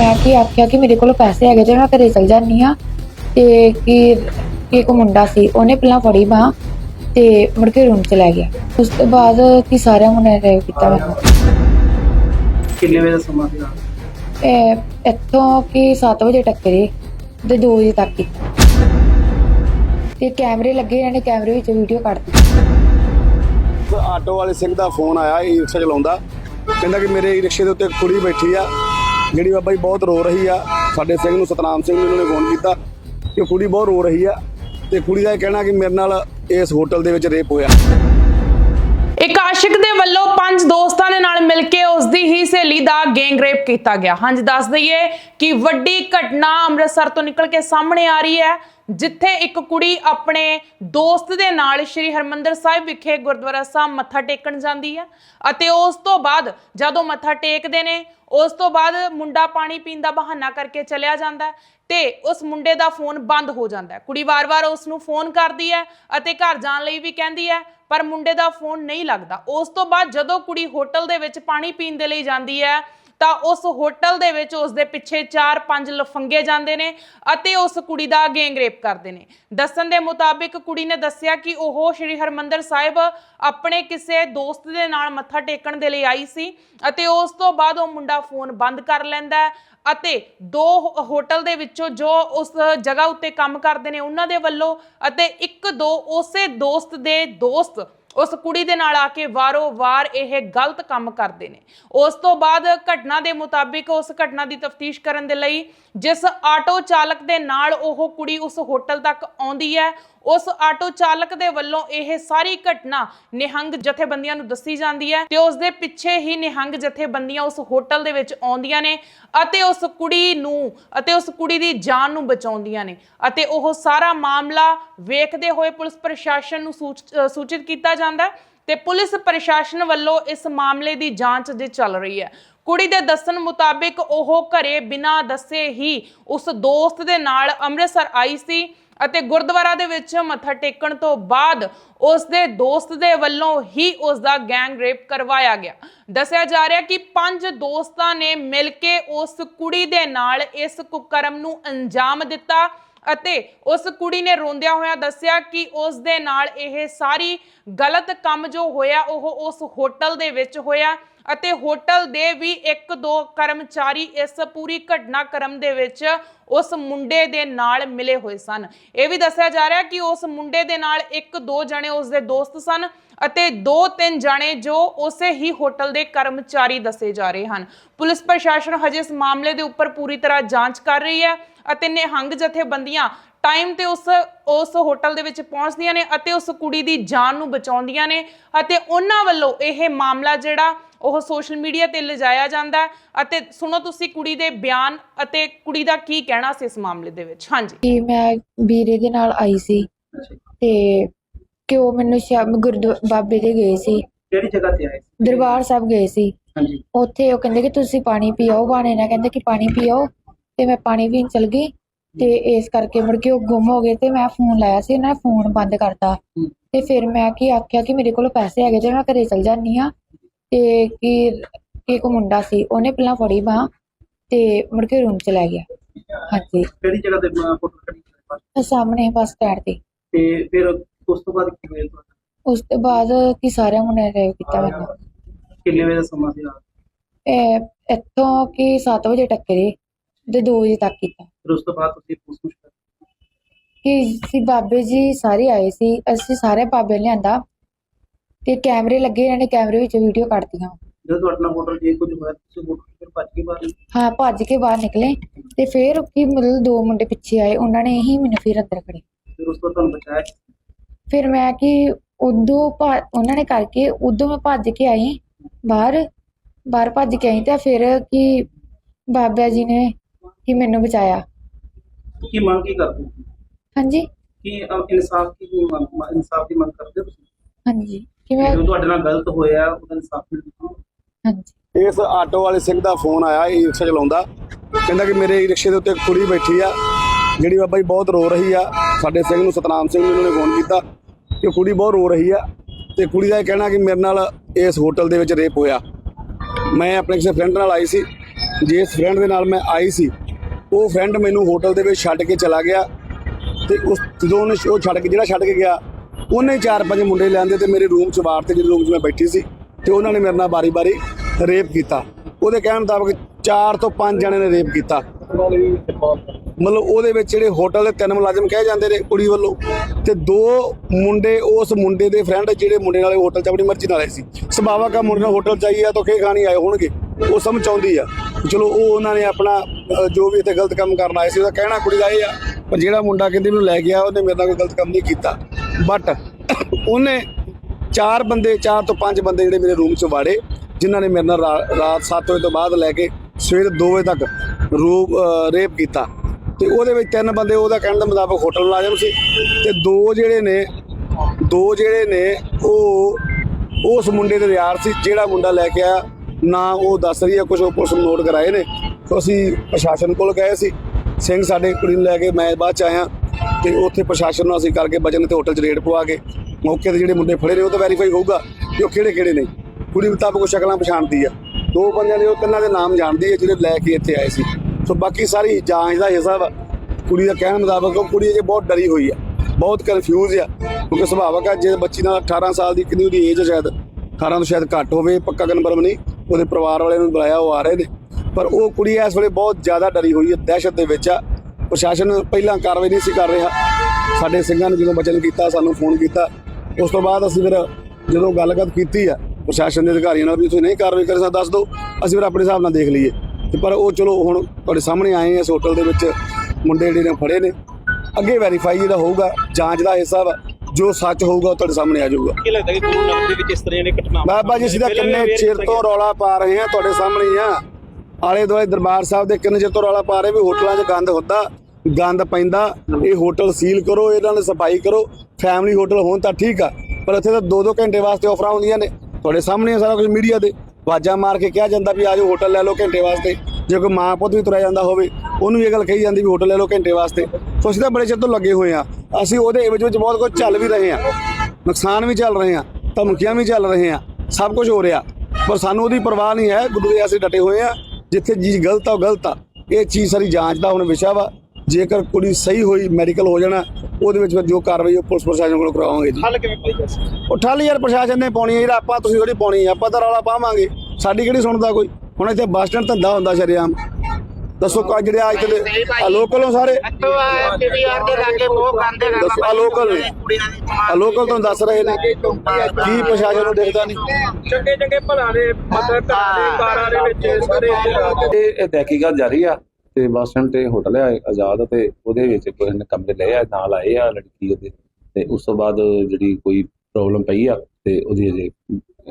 ਮੈਂ ਕੀ ਆਖਿਆ ਕਿ ਮੇਰੇ ਕੋਲ ਪੈਸੇ ਹੈਗੇ ਤੇ ਮੈਂ ਘਰੇ ਚਲ ਜਾਂਦੀ ਆ ਤੇ ਕਿ ਇੱਕ ਮੁੰਡਾ ਸੀ ਉਹਨੇ ਪਹਿਲਾਂ ਫੜੀ ਬਾਂਹ ਤੇ ਮੁੜ ਕੇ ਰੂਮ ਚ ਲੈ ਗਿਆ। ਉਸ ਤੋਂ ਬਾਅਦ ਕਿ ਸਾਰਿਆਂ ਮੁੰਡਿਆਂ ਨੇ ਕੀਤਾ ਮੈਨੂੰ। ਕਿੰਨੇ ਵਜੇ ਦਾ ਸਮਾਂ ਸੀ ਇਹ ਇੱਥੋਂ ਕਿ 7 ਵਜੇ ਟੱਕਰੇ ਤੇ 2 ਵਜੇ ਤੱਕ ਕੀਤਾ ਤੇ ਕੈਮਰੇ ਲੱਗੇ ਇਹਨਾਂ ਨੇ ਕੈਮਰੇ ਵਿੱਚ ਵੀਡੀਓ ਕੱਢਤੀ ਆਟੋ ਵਾਲੇ ਸਿੰਘ ਦਾ ਫੋਨ ਆਇਆ ਇਹ ਰਿਕਸ਼ਾ ਚਲਾਉਂਦਾ। ਕਹਿੰਦਾ ਕਿ ਮੇਰੇ ਰਿਕਸ਼ੇ ਦੇ ਉੱਤੇ ਕੁੜੀ ਬੈਠੀ ਆ ਜਿਹੜੀ ਬਾਬਾ ਜੀ ਬਹੁਤ ਰੋ ਰਹੀ ਆ, ਸਾਡੇ ਸਿੰਘ ਨੂੰ, ਸਤਨਾਮ ਸਿੰਘ ਨੂੰ ਨੇ ਫੋਨ ਕੀਤਾ ਕਿ ਕੁੜੀ ਬਹੁਤ ਰੋ ਰਹੀ ਆ ਤੇ ਕੁੜੀ ਦਾ ਇਹ ਕਹਿਣਾ ਕਿ ਮੇਰੇ ਨਾਲ ਇਸ ਹੋਟਲ ਦੇ ਵਿੱਚ ਰੇਪ ਹੋਇਆ। ਇੱਕ ਆਸ਼ਿਕ ਦੇ ਵੱਲੋਂ ਪੰਜ ਦੋਸਤਾਂ ਦੇ ਨਾਲ ਮਿਲ ਕੇ ਉਸ ਦੀ ਹੀ ਸਹੇਲੀ ਦਾ ਗੈਂਗ ਰੇਪ ਕੀਤਾ ਗਿਆ। ਹਾਂਜੀ, ਦੱਸ ਦਈਏ ਕਿ ਵੱਡੀ ਘਟਨਾ ਅੰਮ੍ਰਿਤਸਰ ਤੋਂ ਨਿਕਲ ਕੇ ਸਾਹਮਣੇ ਆ ਰਹੀ ਹੈ, ਜਿੱਥੇ ਇੱਕ ਕੁੜੀ ਆਪਣੇ ਦੋਸਤ ਦੇ ਨਾਲ ਸ਼੍ਰੀ ਹਰਮੰਦਰ ਸਾਹਿਬ ਵਿਖੇ ਗੁਰਦੁਆਰਾ ਸਾਹਿਬ ਮੱਥਾ ਟੇਕਣ ਜਾਂਦੀ ਹੈ ਅਤੇ ਉਸ ਤੋਂ ਬਾਅਦ ਜਦੋਂ ਮੱਥਾ ਟੇਕਦੇ ਨੇ, ਉਸ ਤੋਂ ਬਾਅਦ ਮੁੰਡਾ ਪਾਣੀ ਪੀਣ ਦਾ ਬਹਾਨਾ ਕਰਕੇ ਚਲਿਆ ਜਾਂਦਾ ਤੇ ਉਸ ਮੁੰਡੇ ਦਾ ਫੋਨ ਬੰਦ ਹੋ ਜਾਂਦਾ ਹੈ। ਕੁੜੀ ਵਾਰ-ਵਾਰ ਉਸ ਨੂੰ ਫੋਨ ਕਰਦੀ ਹੈ ਅਤੇ ਘਰ ਜਾਣ ਲਈ ਵੀ ਕਹਿੰਦੀ ਹੈ, ਪਰ ਮੁੰਡੇ ਦਾ ਫੋਨ ਨਹੀਂ ਲੱਗਦਾ। ਉਸ ਤੋਂ ਬਾਅਦ ਜਦੋਂ ਕੁੜੀ ਹੋਟਲ ਦੇ ਵਿੱਚ ਪਾਣੀ ਪੀਣ ਦੇ ਲਈ ਜਾਂਦੀ ਹੈ ਤਾਂ ਉਸ ਹੋਟਲ ਦੇ ਵਿੱਚ ਉਸ ਦੇ ਪਿੱਛੇ 4-5 ਲਫੰਗੇ ਜਾਂਦੇ ਨੇ ਅਤੇ ਉਸ ਕੁੜੀ ਦਾ ਗੈਂਗ ਰੇਪ ਕਰਦੇ ਨੇ। ਦੱਸਣ ਦੇ ਮੁਤਾਬਿਕ ਕੁੜੀ ਨੇ ਦੱਸਿਆ ਕਿ ਉਹ ਸ਼੍ਰੀ ਹਰਮੰਦਰ ਸਾਹਿਬ ਆਪਣੇ ਕਿਸੇ ਦੋਸਤ ਦੇ ਨਾਲ ਮੱਥਾ ਟੇਕਣ ਦੇ ਲਈ ਆਈ ਸੀ ਅਤੇ ਉਸ ਤੋਂ ਬਾਅਦ ਉਹ ਮੁੰਡਾ ਫੋਨ ਬੰਦ ਕਰ ਲੈਂਦਾ ਅਤੇ ਦੋ ਹੋਟਲ ਦੇ ਵਿੱਚੋਂ ਜੋ ਉਸ ਜਗ੍ਹਾ ਉੱਤੇ ਕੰਮ ਕਰਦੇ ਨੇ ਉਹਨਾਂ ਦੇ ਵੱਲੋਂ ਅਤੇ ਇੱਕ ਦੋ ਉਸੇ ਦੋਸਤ ਦੇ ਦੋਸਤ ਉਸ ਕੁੜੀ ਦੇ ਨਾਲ ਆ ਕੇ ਵਾਰੋ-ਵਾਰ ਇਹ ਗਲਤ ਕੰਮ ਕਰਦੇ ਨੇ। ਉਸ ਤੋਂ ਬਾਅਦ ਘਟਨਾ ਦੇ ਮੁਤਾਬਿਕ ਉਸ ਘਟਨਾ ਦੀ ਤਫਤੀਸ਼ ਕਰਨ ਦੇ ਲਈ ਜਿਸ ਆਟੋ ਚਾਲਕ ਦੇ ਨਾਲ ਉਹ ਕੁੜੀ ਉਸ ਹੋਟਲ ਤੱਕ ਆਉਂਦੀ ਹੈ ਉਸ ਆਟੋ ਚਾਲਕ ਦੇ ਵੱਲੋਂ ਇਹ ਸਾਰੀ ਘਟਨਾ ਨਿਹੰਗ ਜਥੇਬੰਦੀਆਂ ਨੂੰ ਦੱਸੀ ਜਾਂਦੀ ਹੈ ਤੇ ਉਸ ਦੇ ਪਿੱਛੇ ਹੀ ਨਿਹੰਗ ਜਥੇਬੰਦੀਆਂ ਉਸ ਹੋਟਲ ਦੇ ਵਿੱਚ ਆਉਂਦੀਆਂ ਨੇ ਅਤੇ ਉਸ ਕੁੜੀ ਨੂੰ ਅਤੇ ਉਸ ਕੁੜੀ ਦੀ ਜਾਨ ਨੂੰ ਬਚਾਉਂਦੀਆਂ ਨੇ ਅਤੇ ਉਹ ਸਾਰਾ ਮਾਮਲਾ ਵੇਖਦੇ ਹੋਏ ਪੁਲਿਸ ਪ੍ਰਸ਼ਾਸਨ ਨੂੰ ਸੂਚ- ਸੂਚਿਤ ਕੀਤਾ ਜਾਂਦਾ ਹੈ ਤੇ ਪੁਲਿਸ ਪ੍ਰਸ਼ਾਸਨ ਵੱਲੋਂ ਇਸ ਮਾਮਲੇ ਦੀ ਜਾਂਚ ਜੇ ਚੱਲ ਰਹੀ ਹੈ। ਕੁੜੀ ਦੇ ਦੱਸਣ ਮੁਤਾਬਿਕ ਉਹ ਘਰੇ ਬਿਨਾਂ ਦੱਸੇ ਹੀ ਉਸ ਦੋਸਤ ਦੇ ਨਾਲ ਅੰਮ੍ਰਿਤਸਰ ਆਈ ਸੀ ਅਤੇ ਗੁਰਦੁਆਰਾ ਦੇ ਵਿੱਚ ਮੱਥਾ ਟੇਕਣ ਤੋਂ ਬਾਅਦ ਉਸ ਦੇ ਦੋਸਤ ਦੇ ਵੱਲੋਂ ਹੀ ਉਸ ਦਾ ਗੈਂਗ ਰੇਪ ਕਰਵਾਇਆ ਗਿਆ। ਦੱਸਿਆ ਜਾ ਰਿਹਾ ਕਿ ਪੰਜ ਦੋਸਤਾਂ ਨੇ ਮਿਲ ਕੇ ਉਸ ਕੁੜੀ ਦੇ ਨਾਲ ਇਸ ਕੁਕਰਮ ਨੂੰ ਅੰਜਾਮ ਦਿੱਤਾ ਅਤੇ ਉਸ ਕੁੜੀ ਨੇ ਰੋਂਦਿਆਂ ਹੋਇਆ ਦੱਸਿਆ ਕਿ ਉਸ ਦੇ ਨਾਲ ਇਹ ਸਾਰੀ ਗਲਤ ਕੰਮ ਜੋ ਹੋਇਆ, ਉਹ ਉਸ ਹੋਟਲ ਦੇ ਵਿੱਚ ਹੋਇਆ ਅਤੇ ਹੋਟਲ ਦੇ ਵੀ ਇੱਕ ਦੋ ਕਰਮਚਾਰੀ ਇਸ ਪੂਰੀ ਘਟਨਾਕ੍ਰਮ ਦੇ ਵਿੱਚ ਉਸ ਮੁੰਡੇ ਦੇ ਨਾਲ ਮਿਲੇ ਹੋਏ ਸਨ। ਇਹ ਵੀ ਦੱਸਿਆ ਜਾ ਰਿਹਾ ਕਿ ਉਸ ਮੁੰਡੇ ਦੇ ਨਾਲ ਇੱਕ ਦੋ ਜਣੇ ਉਸ ਦੇ ਦੋਸਤ ਸਨ ਅਤੇ ਦੋ ਤਿੰਨ ਜਣੇ ਜੋ ਉਸੇ ਹੀ ਹੋਟਲ ਦੇ ਕਰਮਚਾਰੀ ਦੱਸੇ ਜਾ ਰਹੇ ਹਨ। ਪੁਲਿਸ ਪ੍ਰਸ਼ਾਸਨ ਹਜੇ ਇਸ ਮਾਮਲੇ ਦੇ ਉੱਪਰ ਪੂਰੀ ਤਰ੍ਹਾਂ ਜਾਂਚ ਕਰ ਰਹੀ ਹੈ ਅਤੇ ਨਿਹੰਗ ਜਥੇਬੰਦੀਆਂ ਟਾਈਮ ਤੇ ਉਸ ਉਸ ਹੋਟਲ ਦੇ ਵਿੱਚ ਪਹੁੰਚਦੀਆਂ ਨੇ ਅਤੇ ਉਸ ਕੁੜੀ ਦੀ ਜਾਨ ਨੂੰ ਬਚਾਉਂਦੀਆਂ ਨੇ ਅਤੇ ਉਹਨਾਂ ਵੱਲੋਂ ਇਹ ਮਾਮਲਾ ਜਿਹੜਾ ਉਹ ਸੋਸ਼ਲ ਮੀਡੀਆ ਤੇ ਲਿਜਾਇਆ ਜਾਂਦਾ ਅਤੇ ਸੁਣੋ ਤੁਸੀਂ ਕੁੜੀ ਦੇ ਬਿਆਨ ਅਤੇ ਕੁੜੀ ਦਾ ਕੀ ਕਹਿਣਾ ਸੀ ਇਸ ਮਾਮਲੇ ਦੇ ਵਿੱਚ? ਹਾਂਜੀ। ਕਿ ਮੈਂ ਵੀਰੇ ਦੇ ਨਾਲ ਆਈ ਸੀ ਤੇ ਕਿ ਉਹ ਮੈਨੂੰ ਸ਼ਾਮ ਗੁਰਦੁਆ ਬਾਬੇ ਦੇ ਗਏ ਸੀ। ਕਿਹੜੀ ਜਗ੍ਹਾ ਤੇ ਆਏ ਸੀ? ਦਰਬਾਰ ਸਾਹਿਬ ਗਏ ਸੀ। ਹਾਂਜੀ। ਉੱਥੇ ਉਹ ਕਹਿੰਦੇ ਕਿ ਤੁਸੀਂ ਪਾਣੀ ਪੀਓ ਬਾਣੇ ਨਾਲ ਕਹਿੰਦੇ ਕਿ ਪਾਣੀ ਪੀਓ ਤੇ ਮੈਂ ਪਾਣੀ ਪੀਣ ਚਲ ਗਈ ਤੇ ਇਸ ਕਰਕੇ ਮੁੜ ਕੇ ਉਹ ਗੁੰਮ ਹੋ ਗਏ ਤੇ ਮੈਂ ਫੋਨ ਲਾਇਆ ਸੀ ਉਹਨਾਂ ਨੇ ਫੋਨ ਬੰਦ ਕਰਤਾ। ਤੇ ਫਿਰ ਮੈਂ ਕੀ ਆਖਿਆ ਕਿ ਮੇਰੇ ਕੋਲ ਪੈਸੇ ਹੈਗੇ ਤੇ ਮੈਂ ਘਰੇ ਚਲ ਜਾਂਦੀ ਆ ਤੇ ਕਿ ਕਿ ਇੱਕ ਮੁੰਡਾ ਸੀ ਉਹਨੇ ਪਹਿਲਾਂ ਫੜੀ ਬਾਂਹ ਤੇ ਮੁੜ ਕੇ ਰੂਮ ਚ ਲੈ ਗਿਆ। ਹਾਂਜੀ। ਕਿਹੜੀ ਜਗ੍ਹਾ ਤੇ ਫੋਟੋ ਖੜੀ ਤੇ ਸਾਹਮਣੇ ਬੱਸ ਸਟੈਂਡ ਤੇ। ਤੇ ਫਿਰ ਉਸ ਤੋਂ ਬਾਅਦ ਕੀ ਹੋਇਆ ਤੁਹਾਡਾ? ਉਸ ਤੋਂ ਬਾਅਦ ਕਿ ਸਾਰਿਆਂ ਮੁੰਡਿਆਂ ਨੇ ਰੇਪ ਕੀਤਾ ਮੈਨੂੰ। ਕਿੰਨੇ ਵਜੇ ਦਾ ਸਮਾਂ ਸੀ ਰਾਤ? ਇਹ ਇੱਥੋਂ ਕਿ 7 ਵਜੇ ਟੱਕਰੇ ਤੇ 2 ਵਜੇ ਤੱਕ ਕੀਤਾ। ਫਿਰ ਉਸ ਤੋਂ ਬਾਅਦ ਤੁਸੀਂ ਪੁੱਛ ਕਿ ਸੀ ਬਾਬੇ ਜੀ ਸਾਰੇ ਆਏ ਸੀ ਅਸੀਂ ਸਾਰੇ ਬਾਬੇ ਲਿਆਂਦਾ। ਤੇ ਕੈਮਰੇ ਲੱਗੇ ਇਹਨਾਂ ਨੇ ਕੈਮਰੇ ਵਿੱਚ ਵੀਡੀਓ ਕੱਢਤੀਆਂ। ਜਦੋਂ ਤੁਹਾਡੇ ਨਾਲ ਹੋਟਲ ਜੇ ਕੁਝ ਹੋਇਆ ਤੁਸੀਂ ਹੋਟਲ ਤੋਂ ਫਿਰ ਭੱਜ ਕੇ ਬਾਹਰ। ਹਾਂ ਭੱਜ ਕੇ ਬਾਹਰ ਨਿਕਲੇ। ਤੇ ਫਿਰ ਕੀ ਮਤਲਬ ਦੋ ਮੁੰਡੇ ਪਿੱਛੇ ਆਏ ਉਹਨਾਂ ਨੇ ਹੀ ਮੈਨੂੰ ਫਿਰ ਅੰਦਰ ਖੜੇ ਫਿਰ ਉਸ ਤੋਂ ਤੁਹਾਨੂੰ ਬਚਾਇਆ? ਫਿਰ ਮੈਂ ਕਿ ਉਦੋਂ ਉਹਨਾਂ ਨੇ ਕਰਕੇ ਉਦੋਂ ਮੈਂ ਭੱਜ ਕੇ ਆਈ ਬਾਹਰ ਬਾਹਰ ਭੱਜ ਕੇ ਆਈ ਤੇ ਫਿਰ ਕਿ ਬਾਬਾ ਜੀ ਨੇ ਕਿ ਮੈਨੂੰ ਬਚਾਇਆ। ਕੀ ਮੰਗ ਕੀ ਕਰਦੇ? ਹਾਂਜੀ। ਕੀ ਇਨਸਾਫ ਕੀ ਮੰਗ ਇਨਸਾਫ ਦੀ ਮੰਗ ਕਰਦੇ ਤੁਸੀਂ? ਹਾਂਜੀ। ਕਿ ਮੈਂ ਜੋ ਤੁਹਾਡੇ ਨਾਲ ਗਲਤ ਹੋਇਆ ਉਹਦਾ ਇਨਸਾਫ ਮਿਲਣਾ ਹਾਂਜੀ। ਇਸ ਆਟੋ ਵਾਲੇ ਸਿੰਘ ਦਾ ਫੋਨ ਆਇਆ ਇਹ ਰਿਕਸ਼ਾ ਚਲਾਉਂਦਾ। ਕਹਿੰਦਾ ਕਿ ਮੇਰੇ ਰਿਕਸ਼ੇ ਦੇ ਉੱਤੇ ਇੱਕ ਕੁੜੀ ਬੈਠੀ ਆ ਜਿਹੜੀ ਬਾਬਾ ਜੀ ਬਹੁਤ ਰੋ ਰਹੀ ਆ। ਸਾਡੇ ਸਿੰਘ ਨੂੰ ਸਤਨਾਮ ਸਿੰਘ ਨੂੰ ਇਹਨਾਂ ਨੇ ਫੋਨ ਕੀਤਾ ਕਿ ਕੁੜੀ ਬਹੁਤ ਰੋ ਰਹੀ ਆ। ਤੇ ਕੁੜੀ ਦਾ ਇਹ ਕਹਿਣਾ ਕਿ ਮੇਰੇ ਨਾਲ ਇਸ ਹੋਟਲ ਦੇ ਵਿੱਚ ਰੇਪ ਹੋਇਆ। ਮੈਂ ਆਪਣੇ ਕਿਸੇ ਫਰੈਂਡ ਨਾਲ ਆਈ ਸੀ। ਜਿਸ ਫਰੈਂਡ ਦੇ ਨਾਲ ਮੈਂ ਆਈ ਸੀ ਉਹ ਫਰੈਂਡ ਮੈਨੂੰ ਹੋਟਲ ਦੇ ਵਿੱਚ ਛੱਡ ਕੇ ਚਲਾ ਗਿਆ। ਤੇ ਉਸ ਜਦੋਂ ਉਹਨੇ ਉਹ ਛੱਡ ਕੇ ਜਿਹੜਾ ਛੱਡ ਕੇ ਗਿਆ ਉਹਨੇ ਚਾਰ ਪੰਜ ਮੁੰਡੇ ਲਿਆਂਦੇ ਤੇ ਮੇਰੇ ਰੂਮ 'ਚ ਵਾਰ ਤੇ ਜਿਹੜੇ ਰੂਮ 'ਚ ਮੈਂ ਬੈਠੀ ਸੀ ਤੇ ਉਹਨਾਂ ਨੇ ਮੇਰੇ ਨਾਲ ਬਾਰੀ-ਬਾਰੀ ਰੇਪ ਕੀਤਾ। ਉਹਦੇ ਕਹਿਣ ਮੁਤਾਬਕ ਚਾਰ ਤੋਂ ਪੰਜ ਜਣੇ ਨੇ ਰੇਪ ਕੀਤਾ। ਮਤਲਬ ਉਹਦੇ ਵਿੱਚ ਜਿਹੜੇ ਹੋਟਲ ਦੇ ਤਿੰਨ ਮੁਲਾਜ਼ਮ ਕਹਿ ਜਾਂਦੇ ਨੇ ਕੁੜੀ ਵੱਲੋਂ ਤੇ ਦੋ ਮੁੰਡੇ ਉਸ ਮੁੰਡੇ ਦੇ ਫਰੈਂਡ ਜਿਹੜੇ ਮੁੰਡੇ ਨਾਲ ਹੋਟਲ 'ਚ ਆਪਣੀ ਮਰਜ਼ੀ ਨਾਲ ਆਏ ਸੀ। ਸੁਭਾਵਾ ਕਾ ਮੁੰਡੇ ਨਾਲ ਹੋਟਲ ਚਾਹੀਏ ਆ ਤਾਂ ਖੇ ਖਾਣੀ ਆਏ ਹੋਣਗੇ। ਉਹ ਸਮਝ ਆਉਂਦੀ ਆ। ਚਲੋ ਉਹ ਉਹਨਾਂ ਨੇ ਆਪਣਾ ਜੋ ਵੀ ਇੱਥੇ ਗਲਤ ਕੰਮ ਕਰਨ ਆਏ ਸੀ ਉਹਦਾ ਕਹਿਣਾ ਕੁੜੀ ਦਾ ਇਹ ਆ, ਪਰ ਜਿਹੜਾ ਮੁੰਡਾ ਕਹਿੰਦੇ ਮੈਨੂੰ ਲੈ ਗਿਆ, ਉਹਨੇ ਮੇਰੇ ਨਾਲ ਕੋਈ ਗਲਤ ਕੰਮ ਨਹੀਂ ਕੀਤਾ। ਬਟ ਉਹਨੇ ਚਾਰ ਬੰਦੇ, ਚਾਰ ਤੋਂ ਪੰਜ ਬੰਦੇ ਜਿਹੜੇ ਮੇਰੇ ਰੂਮ 'ਚ ਵਾੜੇ, ਜਿਨ੍ਹਾਂ ਨੇ ਮੇਰੇ ਨਾਲ ਰਾਤ 7 ਵਜੇ ਤੋਂ ਬਾਅਦ ਲੈ ਕੇ ਸਵੇਰ 2 ਵਜੇ ਤੱਕ ਰੂਪ ਰੇਪ ਕੀਤਾ। ਤੇ ਉਹਦੇ ਵਿੱਚ ਤਿੰਨ ਬੰਦੇ, ਉਹਦਾ ਕਹਿਣ ਦੇ ਮੁਤਾਬਕ ਹੋਟਲ ਮੁਲਾਜ਼ਮ ਸੀ। ਤੇ ਦੋ ਜਿਹੜੇ ਨੇ, ਦੋ ਜਿਹੜੇ ਨੇ, ਉਹ, ਉਸ ਮੁੰਡੇ ਦੇ ਯਾਰ ਸੀ, ਜਿਹੜਾ ਮੁੰਡਾ ਲੈ ਕੇ ਆਇਆ। ਨਾ ਉਹ ਦੱਸ ਰਹੀ ਹੈ ਕੁਝ ਉਹ ਪੁਲਿਸ ਨੂੰ ਨੋਟ ਕਰਾਏ ਨੇ। ਅਸੀਂ ਪ੍ਰਸ਼ਾਸਨ ਕੋਲ ਗਏ ਸੀ। ਸਿੰਘ ਸਾਡੇ ਕੁੜੀ ਨੂੰ ਲੈ ਕੇ ਮੈਂ ਬਾਅਦ ਚ ਆਇਆ। ਤੇ ਉੱਥੇ ਪ੍ਰਸ਼ਾਸਨ ਨੂੰ ਅਸੀਂ ਕਰਕੇ ਬਜਨ ਤੇ ਹੋਟਲ 'ਚ ਰੇਡ ਪਵਾ ਕੇ ਮੌਕੇ ਤੇ ਜਿਹੜੇ ਮੁੰਡੇ ਫੜੇ ਨੇ ਉਹ ਤਾਂ ਵੈਰੀਫਾਈ ਹੋਊਗਾ ਕਿ ਉਹ ਕਿਹੜੇ ਕਿਹੜੇ ਨੇ। ਕੁੜੀ ਮੁਤਾਬਕ ਉਹ ਸ਼ਕਲਾਂ ਪਛਾਣਦੀ ਆ। ਦੋ ਬੰਦਿਆਂ ਦੇ ਉਹ ਤਿੰਨਾਂ ਦੇ ਨਾਮ ਜਾਣਦੀ ਹੈ ਜਿਹੜੇ ਲੈ ਕੇ ਇੱਥੇ ਆਏ ਸੀ। ਸੋ ਬਾਕੀ ਸਾਰੀ ਜਾਂਚ ਦਾ ਹਿੱਸਾ ਵਾ। ਕੁੜੀ ਦਾ ਕਹਿਣ ਮੁਤਾਬਕ ਉਹ ਕੁੜੀ ਅਜੇ ਬਹੁਤ ਡਰੀ ਹੋਈ ਆ। ਬਹੁਤ ਕਨਫਿਊਜ਼ ਆ। ਕਿਉਂਕਿ ਸੁਭਾਵਕ ਆ, ਜੇ ਬੱਚੀ ਨਾਲ 18 ਸਾਲ ਦੀ ਕਿੰਨੀ ਉਹਦੀ ਏਜ ਸ਼ਾਇਦ 18 ਤੋਂ ਸ਼ਾਇਦ ਘੱਟ ਹੋਵੇ, ਪੱਕਾ ਕਨਫਰਮ ਨਹੀਂ, ਉਹਦੇ ਪਰਿਵਾਰ ਵਾਲਿਆਂ ਨੂੰ ਬੁਲਾਇਆ, ਉਹ ਆ ਰਹੇ ਨੇ। ਪਰ ਉਹ ਕੁੜੀ ਇਸ ਵੇਲੇ ਬਹੁਤ ਜ਼ਿਆਦਾ ਡਰੀ ਹੋਈ ਹੈ ਦਹਿਸ਼ਤ ਦੇ ਵਿੱਚ ਆ। ਪ੍ਰਸ਼ਾਸਨ ਪਹਿਲਾਂ ਕਾਰਵਾਈ ਨਹੀਂ ਸੀ ਕਰ ਰਿਹਾ। ਸਾਡੇ ਸਿੰਘਾਂ ਨੇ ਜਦੋਂ ਬਚਨ ਕੀਤਾ ਸਾਨੂੰ ਫੋਨ ਕੀਤਾ ਉਸ ਤੋਂ ਬਾਅਦ ਅਸੀਂ ਫਿਰ ਜਦੋਂ ਗੱਲਬਾਤ ਕੀਤੀ ਆ ਪ੍ਰਸ਼ਾਸਨ ਦੇ ਅਧਿਕਾਰੀਆਂ ਨਾਲ ਵੀ ਤੁਸੀਂ ਨਹੀਂ ਕਾਰਵਾਈ ਕਰ ਸਕਦੇ ਦੱਸ ਦਿਓ ਅਸੀਂ ਫਿਰ ਆਪਣੇ ਹਿਸਾਬ ਨਾਲ ਦੇਖ ਲਈਏ। ਤੇ ਪਰ ਉਹ ਚਲੋ ਹੁਣ ਤੁਹਾਡੇ ਸਾਹਮਣੇ ਆਏ ਆ ਇਸ ਹੋਟਲ ਦੇ ਵਿੱਚ ਮੁੰਡੇ ਜਿਹੜੇ ਨੇ ਫੜੇ ਨੇ। ਅੱਗੇ ਵੈਰੀਫਾਈ ਜਿਹੜਾ ਹੋਊਗਾ ਜਾਂਚ ਦਾ ਹਿੱਸਾ ਵਾ ਜੋ ਸੱਚ ਹੋਊਗਾ ਉਹ ਤੁਹਾਡੇ ਸਾਹਮਣੇ ਆ ਜਾਊਗਾ। ਕੀ ਲੱਗਦਾ ਕਿ ਗੁਰੂ ਦੇ ਵਿੱਚ ਇਸ ਤਰ੍ਹਾਂ ਦੀਆਂ ਘਟਨਾਵਾਂ ਬਾਬਾ ਜੀ ਸਿੱਧਾ ਪਹਿਲਾਂ ਵੀ ਕਿੰਨੇ ਚਿਰ ਤੋਂ ਰੌਲਾ ਪਾ ਰਹੇ ਆ ਤੁਹਾਡੇ ਸਾਹਮਣੇ ਆ। ਆਲੇ ਦੁਆਲੇ ਦਰਬਾਰ ਸਾਹਿਬ ਦੇ ਕਿੰਨੇ ਚਿਰ ਤੋਂ ਰੌਲਾ ਪਾ ਰਹੇ ਵੀ ਹੋਟਲਾਂ 'ਚ ਗੰਦ ਹੁੰਦਾ, ਗੰਦ ਪੈਂਦਾ, ਇਹ ਹੋਟਲ ਸੀਲ ਕਰੋ, ਇਹਨਾਂ ਨੇ ਸਫ਼ਾਈ ਕਰੋ ਫੈਮਿਲੀ ਹੋਟਲ ਹੋਣ ਤਾਂ ਠੀਕ ਆ, ਪਰ ਇੱਥੇ ਤਾਂ 2-2 ਘੰਟੇ ਵਾਸਤੇ ਆਫਰਾਂ ਹੁੰਦੀਆਂ ਨੇ, ਤੁਹਾਡੇ ਸਾਹਮਣੇ ਆ ਸਾਰਾ ਕੁਝ ਮੀਡੀਆ ਦੇ ਵਾਜਾਂ ਮਾਰ ਕੇ ਕਿਹਾ ਜਾਂਦਾ ਵੀ ਆਜੋ ਹੋਟਲ ਲੈ ਲਓ ਘੰਟੇ ਵਾਸਤੇ, ਜੇ ਕੋਈ ਮਾਂ ਪੁੱਤ ਵੀ ਤੁਰਿਆ ਜਾਂਦਾ ਹੋਵੇ, ਉਹਨੂੰ ਇਹ ਗੱਲ ਕਹੀ ਜਾਂਦੀ ਵੀ ਹੋਟਲ ਲੈ ਲਓ ਘੰਟੇ ਵਾਸਤੇ ਸੋ ਅਸੀਂ ਤਾਂ ਬੜੇ ਚਿਰ ਤੋਂ ਲੱਗੇ ਹੋਏ ਆ, ਅਸੀਂ ਉਹਦੇ ਵਿੱਚ ਵਿੱਚ ਬਹੁਤ ਕੁਝ ਚੱਲ ਵੀ ਰਹੇ ਆ, ਨੁਕਸਾਨ ਵੀ ਚੱਲ ਰਹੇ ਆ, ਧਮਕੀਆਂ ਵੀ ਚੱਲ ਰਹੇ ਆ ਸਭ ਕੁਝ ਹੋ ਰਿਹਾ, ਪਰ ਸਾਨੂੰ ਉਹਦੀ ਪਰਵਾਹ ਨਹੀਂ ਹੈ, ਗੁਰੂ ਦੇ ਅਸੀਂ ਡਟੇ ਹੋਏ ਆ ਜਿੱਥੇ ਚੀਜ਼ ਗਲਤ ਆ ਉਹ ਗਲਤ ਆ। ਇਹ ਚੀਜ਼ ਸਾਰੀ ਜਾਂਚ ਦਾ ਹੁਣ ਵਿਸ਼ਾ ਵਾ। ਜੇਕਰ ਕੁੜੀ ਸਹੀ ਹੋਈ ਮੈਡੀਕਲ ਹੋ ਜਾਣਾ ਉਹਦੇ ਵਿੱਚ ਫਿਰ ਜੋ ਕਾਰਵਾਈ ਉਹ ਪੁਲਿਸ ਪ੍ਰਸ਼ਾਸਨ ਕੋਲ ਕਰਾਵਾਂਗੇ ਜੀ। ਹੱਲ ਕਿਵੇਂ ਪਾਈ ਜਾ ਸਕਦਾ? ਉਹ ਠੱਲ ਯਾਰ ਪ੍ਰਸ਼ਾਸਨ ਨੇ ਪਾਉਣੀ ਹੈ ਜਿਹੜਾ ਆਪਾਂ ਤੁਸੀਂ ਥੋੜੀ ਪਾਉਣੀ ਆ। ਆਪਾਂ ਤਾਂ ਰੌਲਾ ਪਾਵਾਂਗੇ। ਸਾਡੀ ਕਿਹੜੀ ਸੁਣਦਾ ਕੋਈ? ਹੁਣ ਇੱਥੇ ਬੱਸ ਸਟੈਂਡ ਧੰਦਾ ਹੁੰਦਾ ਸ਼ਰੇਆਮ। ਦੱਸੋ ਕਾ ਜਿਹੜੇ ਇੱਥੇ ਦੇ ਆ ਲੋਕਲ ਹੋ ਸਾਰੇ? ਪੀਵੀਆਰ ਦੇ ਲਾਗੇ ਬਹੁਤ ਗੰਦੇ ਦੱਸੋ ਆ ਲੋਕਲ ਨੇ ਆ ਲੋਕਲ ਤੋਂ ਦੱਸ ਰਹੇ ਨੇ। ਕੀ ਪ੍ਰਸ਼ਾਸਨ ਨੂੰ ਦੇਖਦਾ ਨਹੀਂ? ਚੰਗੇ ਚੰਗੇ ਭਲਾ ਦੇ ਮਤਲਬ ਘਰਾਂ ਦੇ ਕਾਰਾਂ ਦੇ ਵਿੱਚ ਸਾਰੇ ਇਹ ਤਹਿਕੀਕਾਤ ਜਾਰੀ ਆ ਤੇ ਬੱਸ ਸਟੈਂਡ ਤੇ ਹੋਟਲ ਹੈ ਆਜ਼ਾਦ ਤੇ ਉਹਦੇ ਵਿੱਚ ਕੋਈ ਨੇ ਕਮਰੇ ਲਏ ਆ ਨਾਲ ਆਏ ਆ ਲੜਕੀ ਉਹਦੇ। ਤੇ ਉਸ ਤੋਂ ਬਾਅਦ ਜਿਹੜੀ ਕੋਈ ਪ੍ਰੋਬਲਮ ਪਈ ਆ ਤੇ ਉਹਦੀ ਅਜੇ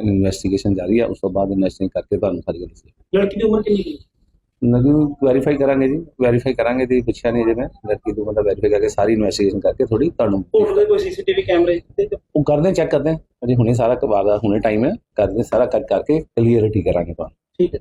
ਇਨਵੈਸਟੀਗੇਸ਼ਨ ਜਾਰੀ ਆ ਉਸ ਤੋਂ ਬਾਅਦ ਇਨਵੈਸਟਿਗੇਸ਼ਨ ਕਰਕੇ ਤੁਹਾਨੂੰ ਸਾਰੀ ਗੱਲ ਦੱਸਾਂਗੇ ਲੜਕੀ ਦੀ ਉਮਰ ਕਿੰਨੀ ਹੈ? ਨਗਰ ਵੈਰੀਫਾਈ ਕਰਾਂਗੇ ਜੀ ਵੈਰੀਫਾਈ ਕਰਾਂਗੇ ਤੇ ਪੁੱਛਿਆ ਨਹੀਂ ਜੇ ਮੈਂ ਲੜਕੀ ਤੋਂ ਬੰਦਾ ਵੈਰੀਫਾਈ ਕਰਕੇ ਸਾਰੀ ਇਨਵੈਸਟੀਗੇਸ਼ਨ ਕਰਕੇ ਥੋੜੀ ਤੁਹਾਨੂੰ ਦੇ ਕੋਈ ਸੀਸੀਟੀਵੀ ਕੈਮਰੇ ਉਹ ਕਰਦੇ ਚੈੱਕ ਕਰਦੇ। ਅਜੇ ਹੁਣੇ ਸਾਰਾ ਕਬਾਰ ਦਾ ਹੁਣੇ ਟਾਈਮ ਹੈ। ਕਰਦੇ ਸਾਰਾ ਕਰ ਕਰਕੇ ਕਲੀਅਰਿਟੀ ਕਰਾਂਗੇ ਤੁਹਾਨੂੰ ਠੀਕ ਹੈ।